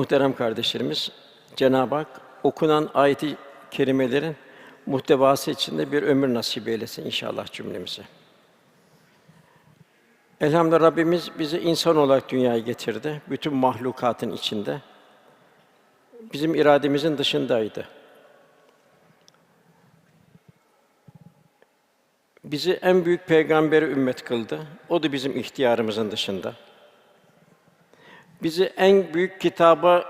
Muhterem kardeşlerimiz, Cenab-ı Hak okunan ayet-i kerimelerin muhtevası içinde bir ömür nasip eylesin inşallah cümlemize. Elhamdülillah Rabbimiz bizi insan olarak dünyaya getirdi. Bütün mahlukatın içinde. Bizim irademizin dışındaydı. Bizi en büyük peygamberi ümmet kıldı. O da bizim ihtiyarımızın dışında. Bizi en büyük kitaba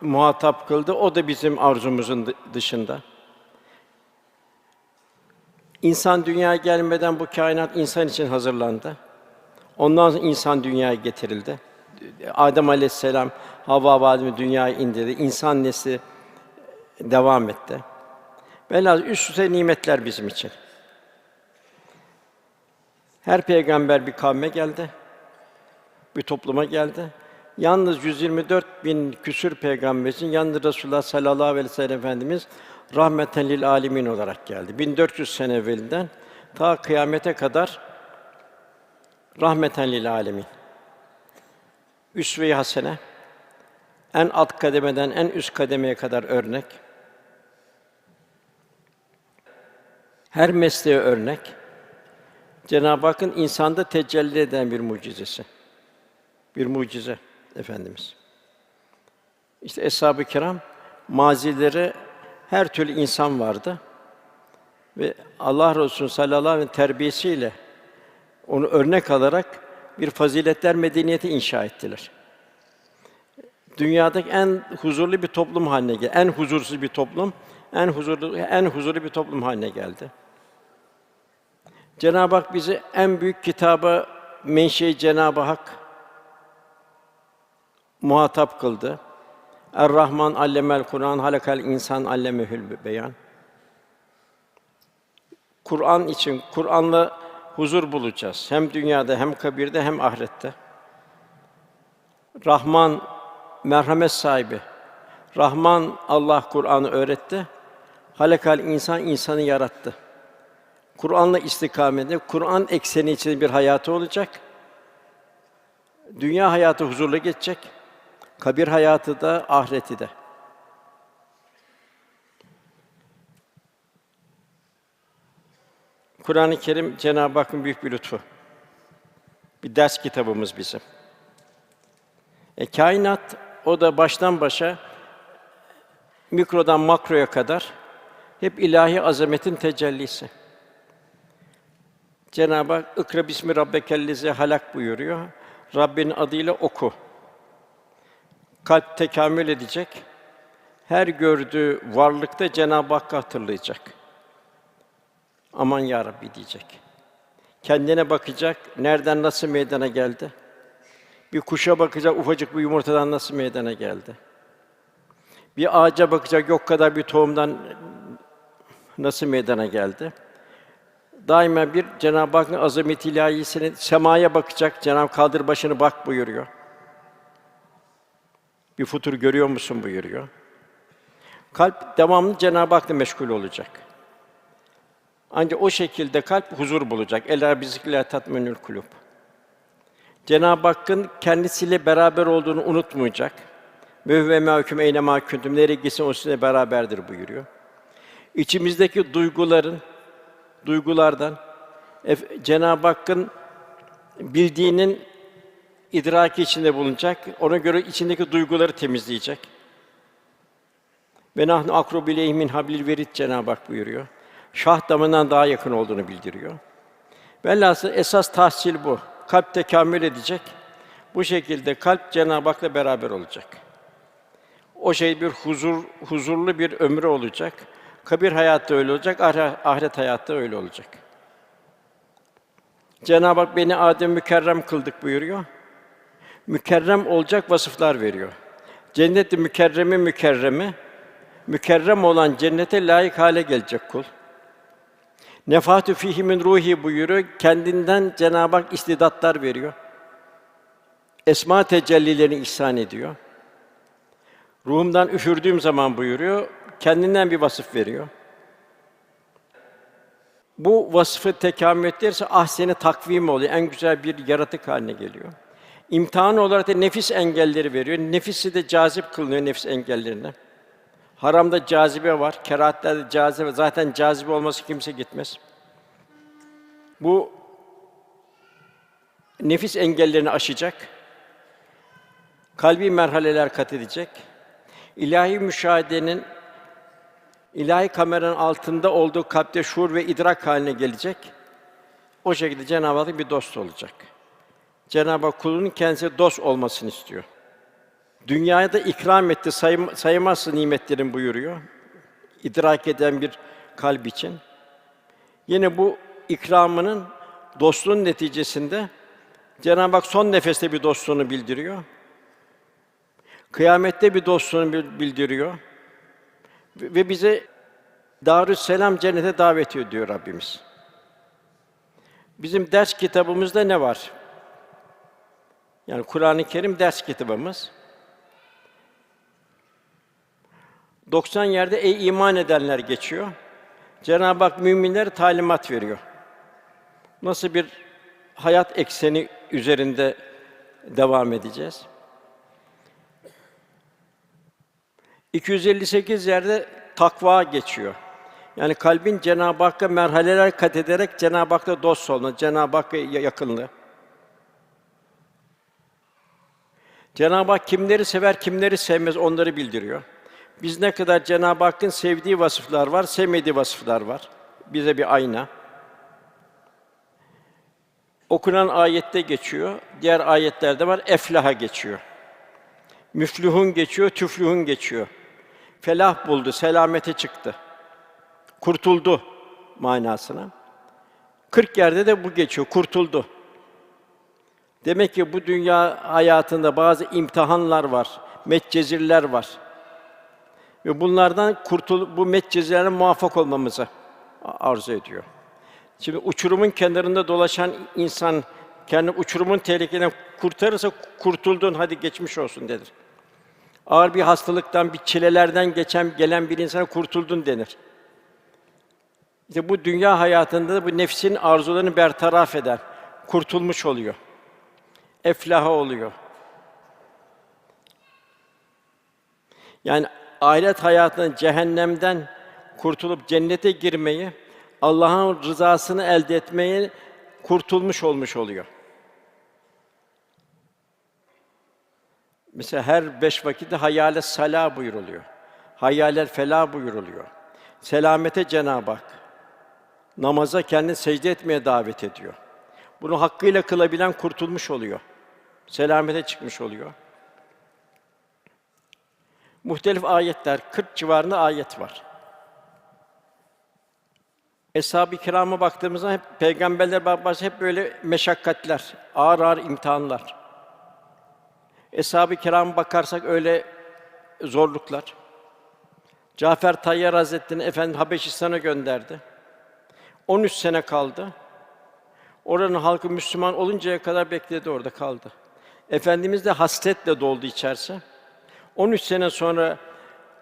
muhatap kıldı. O da bizim arzumuzun dı- dışında. İnsan dünyaya gelmeden bu kainat insan için hazırlandı. Ondan sonra insan dünyaya getirildi. Adem Aleyhisselam Havva validemi dünyaya indirdi. İnsan nesli devam etti. Velhâsıl üst üste nimetler bizim için. Her peygamber bir kavme geldi. Bir topluma geldi. Yalnız 124 bin küsür peygamberin yalnız Resulullah sallallahu aleyhi ve sellem Efendimiz rahmeten lil alemin olarak geldi. 1400 sene evvelinden ta kıyamete kadar rahmeten lil alemin. Üsve-i hasene en alt kademeden en üst kademeye kadar örnek. Her mesleğe örnek. Cenab-ı Hakk'ın insanda tecelli eden bir mucizesi. Bir mucize efendimiz. İşte eshab-ı kiram mazileri her türlü insan vardı ve Allah Resulü sallallahu aleyhi ve sellem terbiyesiyle onu örnek alarak bir faziletler medeniyeti inşa ettiler. Dünyadaki en huzurlu bir toplum haline geldi. En huzursuz bir toplum, en huzurlu en huzurlu bir toplum haline geldi. Cenab-ı Hak bizi en büyük kitaba menşei Cenab-ı Hak muhatap kıldı. Er-Rahman allemel Kur'an halakal insan allemehül beyan. Kur'an için Kur'an'la huzur bulacağız. Hem dünyada hem kabirde hem ahirette. Rahman merhamet sahibi. Rahman Allah Kur'an'ı öğretti. Halakal insan insanı yarattı. Kur'an'la istikametle Kur'an ekseni içinde bir hayatı olacak. Dünya hayatı huzurlu geçecek. Kabir hayatı da ahireti de. Kur'an-ı Kerim Cenab-ı Hakk'ın büyük bir lütfu. Bir ders kitabımız bizim. E, kainat o da baştan başa mikrodan makroya kadar hep ilahi azametin tecellisi. Cenab-ı Hak "Ikra bismi rabbekellezi halak" buyuruyor. Rabbinin adıyla oku. Kalp tekamül edecek. Her gördüğü varlıkta Cenab-ı Hakk'ı hatırlayacak. Aman ya Rabbi diyecek. Kendine bakacak, nereden nasıl meydana geldi? Bir kuşa bakacak, ufacık bir yumurtadan nasıl meydana geldi? Bir ağaca bakacak, yok kadar bir tohumdan nasıl meydana geldi? Daima bir Cenab-ı Hakk'ın azamet ilahisini semaya bakacak. Cenab-ı kaldır başını bak buyuruyor. Bir futur görüyor musun buyuruyor. Kalp devamlı Cenab-ı Hak'la meşgul olacak. Ancak o şekilde kalp huzur bulacak. Ela bizikle tatminül kulub. Cenab-ı Hakk'ın kendisiyle beraber olduğunu unutmayacak. Ve ve mahkum eyne mahkuntum nereye gitsin o sizinle beraberdir buyuruyor. İçimizdeki duyguların duygulardan Cenab-ı Hakk'ın bildiğinin idraki içinde bulunacak. Ona göre içindeki duyguları temizleyecek. Ve nahnu akrobu min hablil verid Cenab-ı Hak buyuruyor. Şah damından daha yakın olduğunu bildiriyor. Velhasıl esas tahsil bu. Kalp tekamül edecek. Bu şekilde kalp Cenab-ı Hak'la beraber olacak. O şey bir huzur, huzurlu bir ömrü olacak. Kabir hayatta öyle olacak, ahire- ahiret hayatta öyle olacak. Cenab-ı Hak beni Adem mükerrem kıldık buyuruyor. Mükerrem olacak vasıflar veriyor. Cennet-i mükerremi mükerremi mükerrem olan cennete layık hale gelecek kul. Nefatü fihi min ruhi buyuruyor. Kendinden Cenab-ı Hak istidatlar veriyor. Esma tecellilerini ihsan ediyor. Ruhumdan üfürdüğüm zaman buyuruyor, kendinden bir vasıf veriyor. Bu vasfı tekamül ettirirse ahseni takvim oluyor. En güzel bir yaratık haline geliyor. İmtihan olarak da nefis engelleri veriyor. Nefisi de cazip kılınıyor nefis engellerine. Haramda cazibe var, kerahatlerde cazibe. Zaten cazibe olması kimse gitmez. Bu nefis engellerini aşacak. Kalbi merhaleler kat edecek. İlahi müşahedenin ilahi kameranın altında olduğu kalpte şuur ve idrak haline gelecek. O şekilde Cenab-ı Hak bir dost olacak. Cenab-ı Hak kulunun kendisine dost olmasını istiyor. Dünyaya da ikram etti, sayım, sayılmazsın nimetlerin buyuruyor. İdrak eden bir kalp için. Yine bu ikramının dostluğun neticesinde Cenab-ı Hak son nefeste bir dostluğunu bildiriyor. Kıyamette bir dostluğunu bil- bildiriyor. Ve bize Darüsselam cennete davet ediyor Rabbimiz. Bizim ders kitabımızda ne var? Yani Kur'an-ı Kerim ders kitabımız. 90 yerde ey iman edenler geçiyor. Cenab-ı Hak müminlere talimat veriyor. Nasıl bir hayat ekseni üzerinde devam edeceğiz? 258 yerde takva geçiyor. Yani kalbin Cenab-ı Hakk'a merhaleler kat ederek Cenab-ı Hak'la dost olma, Cenab-ı Hakk'a ya- yakınlığı. Cenab-ı Hak kimleri sever, kimleri sevmez onları bildiriyor. Biz ne kadar Cenab-ı Hakk'ın sevdiği vasıflar var, sevmediği vasıflar var. Bize bir ayna. Okunan ayette geçiyor, diğer ayetlerde var, eflaha geçiyor. Müflihun geçiyor, tüflihun geçiyor. Felah buldu, selamete çıktı. Kurtuldu manasına. 40 yerde de bu geçiyor, kurtuldu. Demek ki bu dünya hayatında bazı imtihanlar var, metcezirler var. Ve bunlardan kurtul bu metcezirlere muvaffak olmamızı arzu ediyor. Şimdi uçurumun kenarında dolaşan insan kendi uçurumun tehlikeden kurtarırsa kurtuldun hadi geçmiş olsun denir. Ağır bir hastalıktan, bir çilelerden geçen gelen bir insana kurtuldun denir. İşte bu dünya hayatında da bu nefsin arzularını bertaraf eden, kurtulmuş oluyor. Eflaha oluyor. Yani ahiret hayatının cehennemden kurtulup cennete girmeyi, Allah'ın rızasını elde etmeyi kurtulmuş olmuş oluyor. Mesela her beş vakitte hayale sala buyuruluyor. Hayalel fela buyuruluyor. Selamete Cenab-ı Hak namaza kendini secde etmeye davet ediyor. Bunu hakkıyla kılabilen kurtulmuş oluyor. Selamete çıkmış oluyor. Muhtelif ayetler, 40 civarında ayet var. Eshab-ı kirama baktığımızda hep peygamberler babası hep böyle meşakkatler, ağır ağır imtihanlar. Eshab-ı kirama bakarsak öyle zorluklar. Cafer Tayyar Hazretleri'ni Efendi Habeşistan'a gönderdi. 13 sene kaldı. Oranın halkı Müslüman oluncaya kadar bekledi orada kaldı. Efendimiz de hasretle doldu içerisi. 13 sene sonra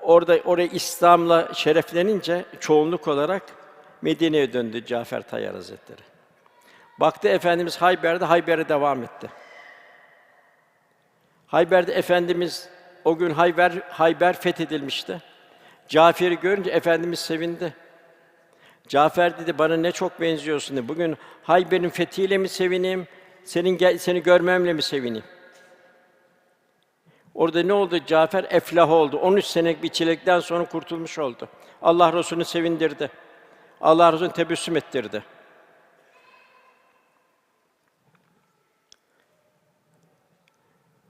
orada oraya İslam'la şereflenince çoğunluk olarak Medine'ye döndü Cafer Tayyar Hazretleri. Baktı Efendimiz Hayber'de Hayber'e devam etti. Hayber'de Efendimiz o gün Hayber Hayber fethedilmişti. Cafer'i görünce Efendimiz sevindi. Cafer dedi bana ne çok benziyorsun dedi. Bugün Hayber'in fethiyle mi sevineyim, senin gel- seni görmemle mi sevineyim? Orada ne oldu? Cafer eflah oldu. 13 senelik bir çilekten sonra kurtulmuş oldu. Allah Resulü'nü sevindirdi. Allah Resulü'nü tebessüm ettirdi.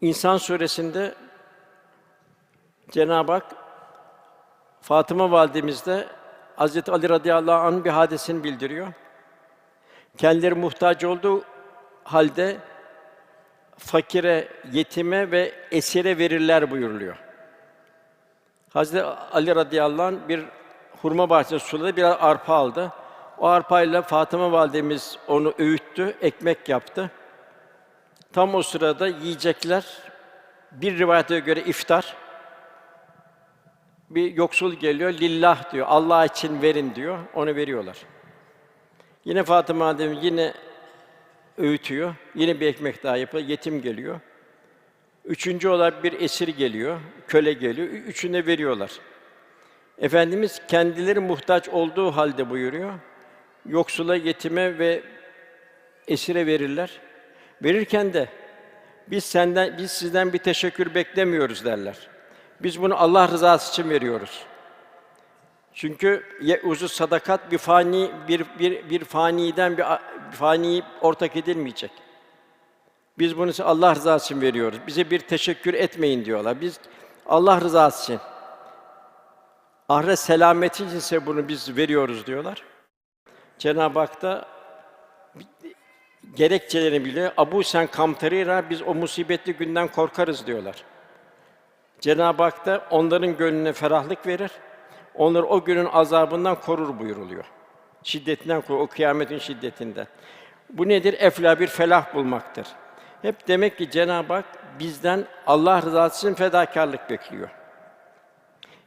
İnsan suresinde Cenab-ı Hak Fatıma validemizde Hazreti Ali radıyallahu anh'ın bir hadisini bildiriyor. Kendileri muhtaç olduğu halde fakire, yetime ve esire verirler buyuruluyor. Hazreti Ali radıyallahu anh bir hurma bahçesi suladı, biraz arpa aldı. O arpayla Fatıma validemiz onu öğüttü, ekmek yaptı. Tam o sırada yiyecekler, bir rivayete göre iftar, bir yoksul geliyor, lillah diyor, Allah için verin diyor, onu veriyorlar. Yine Fatıma validemiz yine öğütüyor, yine bir ekmek daha yapıyor, yetim geliyor. Üçüncü olarak bir esir geliyor, köle geliyor. Üçüne veriyorlar. Efendimiz kendileri muhtaç olduğu halde buyuruyor. Yoksula, yetime ve esire verirler. Verirken de biz senden biz sizden bir teşekkür beklemiyoruz derler. Biz bunu Allah rızası için veriyoruz. Çünkü uzu sadakat bir fani bir bir bir faniden bir, bir fani ortak edilmeyecek. Biz bunu Allah rızası için veriyoruz. Bize bir teşekkür etmeyin diyorlar. Biz Allah rızası için ahiret selameti için size bunu biz veriyoruz diyorlar. Cenab-ı Hak da gerekçelerini biliyor. Abu sen kamtarira biz o musibetli günden korkarız diyorlar. Cenab-ı Hak da onların gönlüne ferahlık verir. Onları o günün azabından korur buyuruluyor. Şiddetinden korur, o kıyametin şiddetinden. Bu nedir? Efla bir felah bulmaktır. Hep demek ki Cenab-ı Hak bizden Allah rızası için fedakarlık bekliyor.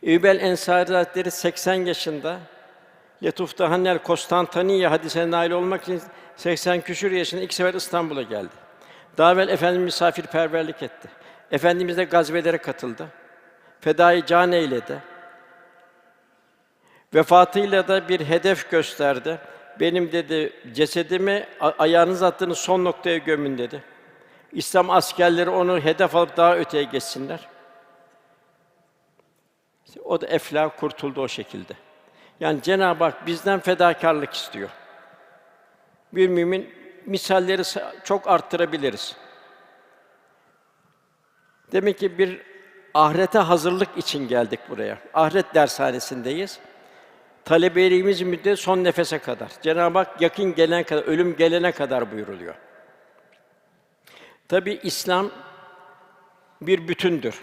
Übel Ensari Hazretleri 80 yaşında Letuf'ta Hannel Konstantiniye hadisine nail olmak için 80 küsur yaşında ilk sefer İstanbul'a geldi. Daha evvel Efendimiz misafirperverlik etti. Efendimiz de gazvelere katıldı. Fedai can eyledi. Vefatıyla da bir hedef gösterdi. Benim dedi cesedimi ayağınız attığınız son noktaya gömün dedi. İslam askerleri onu hedef alıp daha öteye geçsinler. O da eflah kurtuldu o şekilde. Yani Cenab-ı Hak bizden fedakarlık istiyor. Bir mümin misalleri sa- çok arttırabiliriz. Demek ki bir ahirete hazırlık için geldik buraya. Ahiret dershanesindeyiz. Talebeliğimiz müddet son nefese kadar. Cenab-ı Hak yakın gelene kadar, ölüm gelene kadar buyuruluyor. Tabi İslam bir bütündür.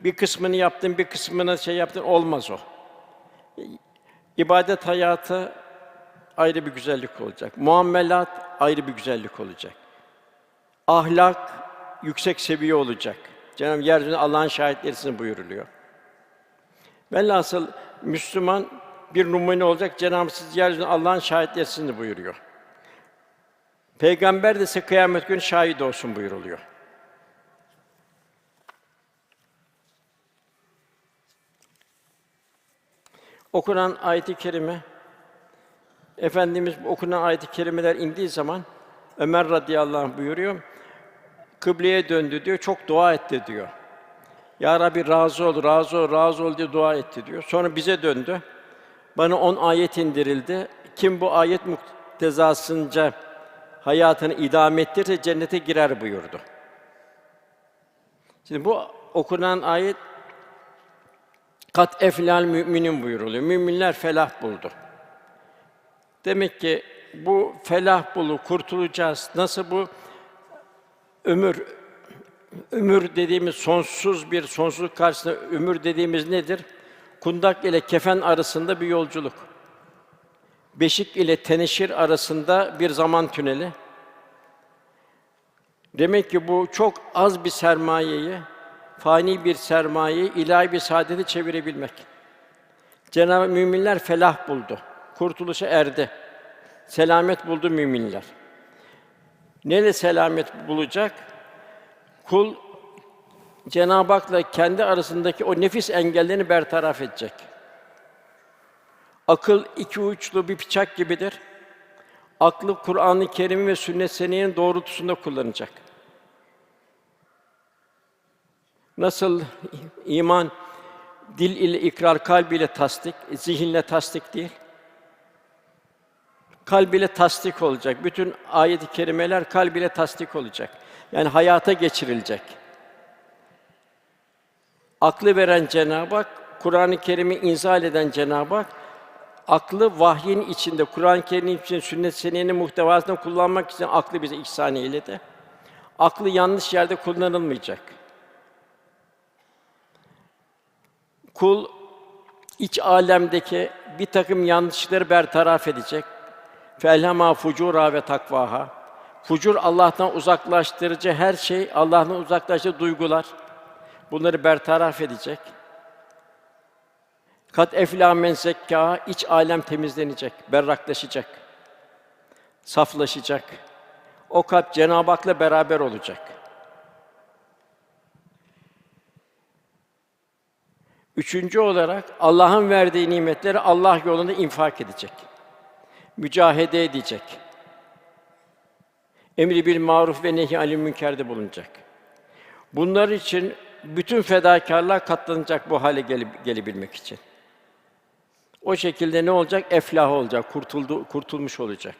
Bir kısmını yaptın, bir kısmını şey yaptın olmaz o. İbadet hayatı ayrı bir güzellik olacak. Muamelat ayrı bir güzellik olacak. Ahlak yüksek seviye olacak. Cenab-ı yeryüzünde Allah'ın şahitlerisin buyuruluyor. Velhasıl Müslüman bir numune olacak. Cenab-ı siz yeryüzünde Allah'ın şahitlerisiniz buyuruyor. Peygamber de size kıyamet günü şahit olsun buyuruluyor. Okunan ayet-i kerime Efendimiz okunan ayet-i kerimeler indiği zaman Ömer radıyallahu anh buyuruyor. Kıbleye döndü diyor. Çok dua etti diyor. Ya Rabbi razı ol, razı ol, razı ol diye dua etti diyor. Sonra bize döndü. Bana on ayet indirildi. Kim bu ayet muktezasınca hayatını idame ettirirse cennete girer buyurdu. Şimdi bu okunan ayet kat eflal müminin buyuruluyor. Müminler felah buldu. Demek ki bu felah bulu kurtulacağız. Nasıl bu ömür ömür dediğimiz sonsuz bir sonsuzluk karşısında ömür dediğimiz nedir? Kundak ile kefen arasında bir yolculuk. Beşik ile teneşir arasında bir zaman tüneli. Demek ki bu çok az bir sermayeyi, fani bir sermayeyi ilahi bir saadete çevirebilmek. Cenab-ı müminler felah buldu. Kurtuluşa erdi. Selamet buldu müminler. Neyle selamet bulacak? Kul Cenab-ı Hak'la kendi arasındaki o nefis engellerini bertaraf edecek. Akıl iki uçlu bir bıçak gibidir. Aklı Kur'an-ı Kerim ve sünnet seniyyenin doğrultusunda kullanacak. Nasıl iman dil ile ikrar, kalb ile tasdik, zihinle tasdik değil. Kalb ile tasdik olacak. Bütün ayet-i kerimeler kalb ile tasdik olacak. Yani hayata geçirilecek. Aklı veren Cenab-ı Hak, Kur'an-ı Kerim'i inzal eden Cenab-ı Hak, aklı vahyin içinde, Kur'an-ı Kerim için sünnet seniyyenin muhtevasını kullanmak için aklı bize ihsan eyledi. Aklı yanlış yerde kullanılmayacak. Kul iç alemdeki bir takım yanlışları bertaraf edecek. Felhama fucura ve takvaha. Fucur Allah'tan uzaklaştırıcı her şey, Allah'tan uzaklaştırıcı duygular. Bunları bertaraf edecek. Kat efla men zekka, iç alem temizlenecek, berraklaşacak. Saflaşacak. O kalp Cenab-ı Hak'la beraber olacak. Üçüncü olarak Allah'ın verdiği nimetleri Allah yolunda infak edecek. Mücahede edecek. Emri bil maruf ve nehy anil münkerde bulunacak. Bunlar için bütün fedakarlığa katlanacak bu hale gelip gelebilmek için. O şekilde ne olacak? Eflah olacak, kurtuldu, kurtulmuş olacak.